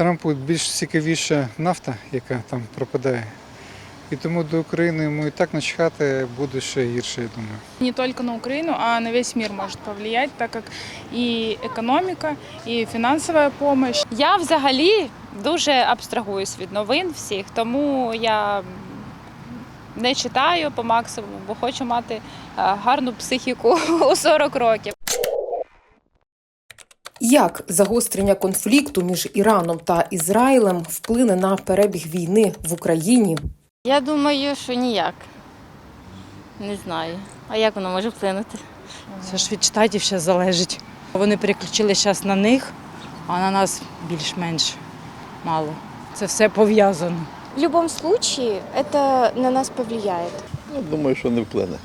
Трампу більш цікавіша нафта, яка там пропадає. І тому до України йому і так начхати буде ще гірше, я думаю. не только на Украину, а на весь мир может повлиять, так как и экономика, и финансовая помощь. Я взагалі дуже абстрагуюсь від новин всіх, тому я не читаю по максимуму, бо хочу мати е, гарну психіку у 40 років. Як загострення конфлікту між Іраном та Ізраїлем вплине на перебіг війни в Україні? Я думаю, що ніяк. Не знаю. А як воно може вплинути? Це ж від штатів ще залежить. Вони переключили зараз на них, а на нас більш-менш мало. Це все пов'язано. В любом случае это на нас повлияет. Ну, думаю, що не вплине.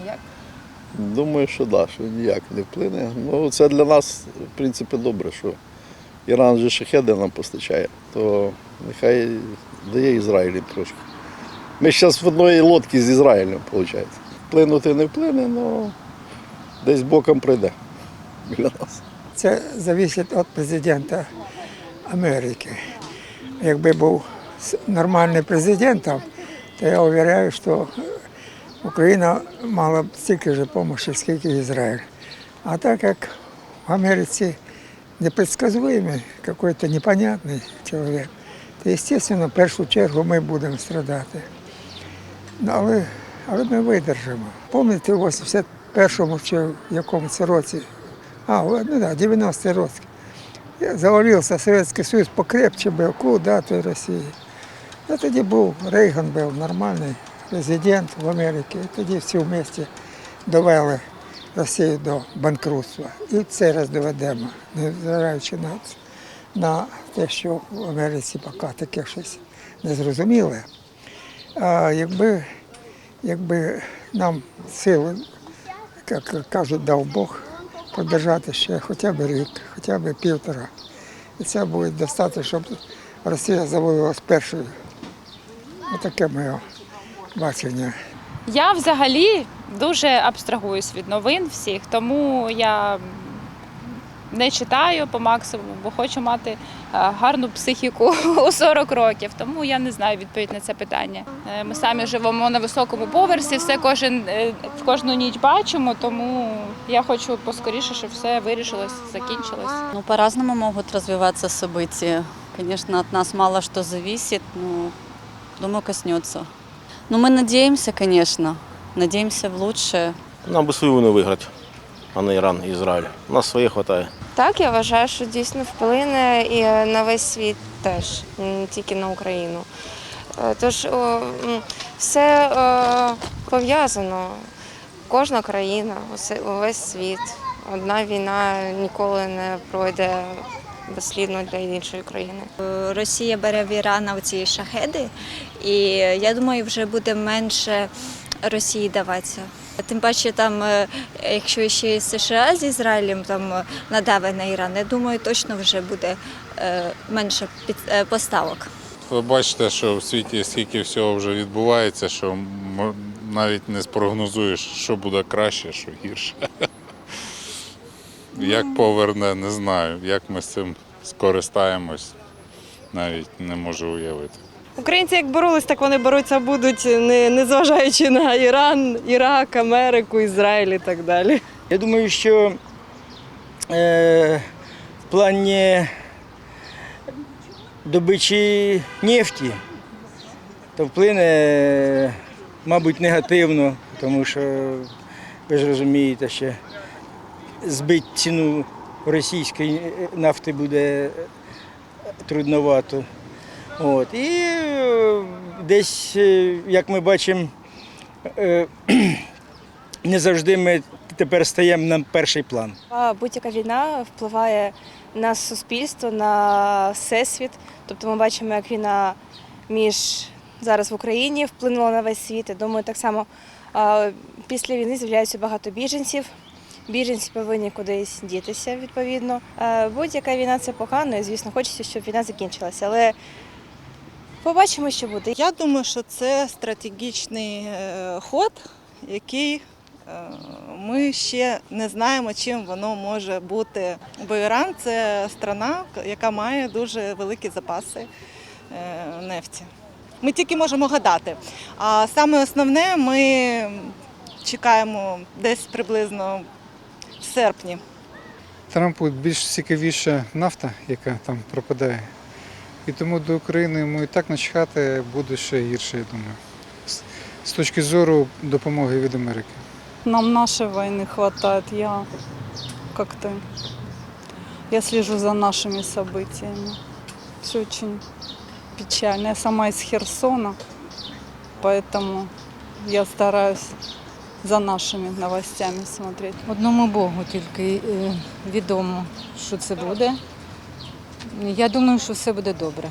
Ніяк. Думаю, що да, що ніяк не вплине. Ну, це для нас, в принципі, добре, що Іран же шахеди нам постачає, то нехай дає Ізраїлі трошки. Ми зараз в одній лодці з Ізраїлем, виходить. Вплинути не вплине, але десь боком прийде біля нас. Це залежить від президента Америки. Якби був нормальний президентом, то я уверяю, що Україна мала б стільки ж допомоги, скільки Ізраїль. А так як в Америці непредсказуємий, якийсь непонятний чоловік, то, звісно, в першу чергу ми будемо страдати. Але, але ми видержимо. Пам'ятаєте, в 81-му чи в якомусь році а, ну да, 90-й рок. Я завалився Советский Союз покрепче був, куда той Росії. Ну, тоді був Рейган був нормальний президент в Америці. Тоді всі вместе довели Росію до банкрутства. І це раз доведемо, незважаючи на, на те, що в Америці поки таке щось незрозуміле. А якби, якби нам сили, як кажуть, дав Бог, подержати ще хоча б рік, хоча б півтора. І це буде достатньо, щоб Росія завоювалась першою. Отаке моє бачення. Я взагалі дуже абстрагуюсь від новин всіх, тому я не читаю по максимуму, бо хочу мати е, гарну психіку у 40 років. Тому я не знаю відповідь на це питання. Е, Ми самі живемо на високому поверсі, все кожен е, в кожну ніч бачимо, тому я хочу поскоріше, щоб все вирішилось, закінчилось. Ну, по-разному могут развиваться события. Конечно, от нас мало что зависит, но думаю, коснется. Но мы надеемся, конечно, надеемся в лучшее. Нам би свою війну виграти, а не Іран і Ізраїль. У нас своє вистачає. Так, я вважаю, що дійсно вплине і на весь світ теж, не тільки на Україну. Е, Тож все е, пов'язано. Кожна країна, усе- увесь світ. Одна війна ніколи не пройде безслідно для іншої країни. Росія бере в Ірана ці шахеди, і я думаю, вже буде менше Росії даватися. Тим паче, там, е, якщо ще і США з Ізраїлем там е, надавить на Іран, я думаю, точно вже буде е, менше під- е, поставок. Ви бачите, що в світі стільки всього вже відбувається, що навіть не спрогнозуєш, що буде краще, що гірше. Як поверне, не знаю. Як ми з цим скористаємось, навіть не можу уявити. Українці як боролись, так вони боротися будуть, не, не зважаючи на Іран, Ірак, Америку, Ізраїль і так далі. Я думаю, що е, в плані добичі нефті то вплине, мабуть, негативно, тому що ви ж розумієте, що збити ціну російської нафти буде трудновато. От. І е, десь, е, як ми бачимо, е, не завжди ми тепер стаємо на перший план. Будь-яка війна впливає на суспільство, на всесвіт. Тобто ми бачимо, як війна між зараз в Україні вплинула на весь світ. Я думаю, так само після війни з'являється багато біженців. Біженці повинні кудись дітися відповідно. Е, Будь-яка війна це погано, і звісно, хочеться, щоб війна закінчилася. Але побачимо, що буде. Я думаю, що це стратегічний е, ход, який Е, Ми ще не знаємо, чим воно може бути. Бо Іран це страна, яка має дуже великі запаси нефті. Ми тільки можемо гадати. А саме основне ми чекаємо десь приблизно серпні. Трампу більш цікавіша нафта, яка там пропадає. І тому до України йому і так начхати буде ще гірше, я думаю. З- З точки зору допомоги від Америки. Нам нашей войны хватает. Я как-то я слежу за нашими событиями. Все очень печально. Я сама из Херсона, поэтому я стараюсь за нашими новостями смотреть. Одному Богу тільки е, відомо, що це буде. Я думаю, що все буде добре.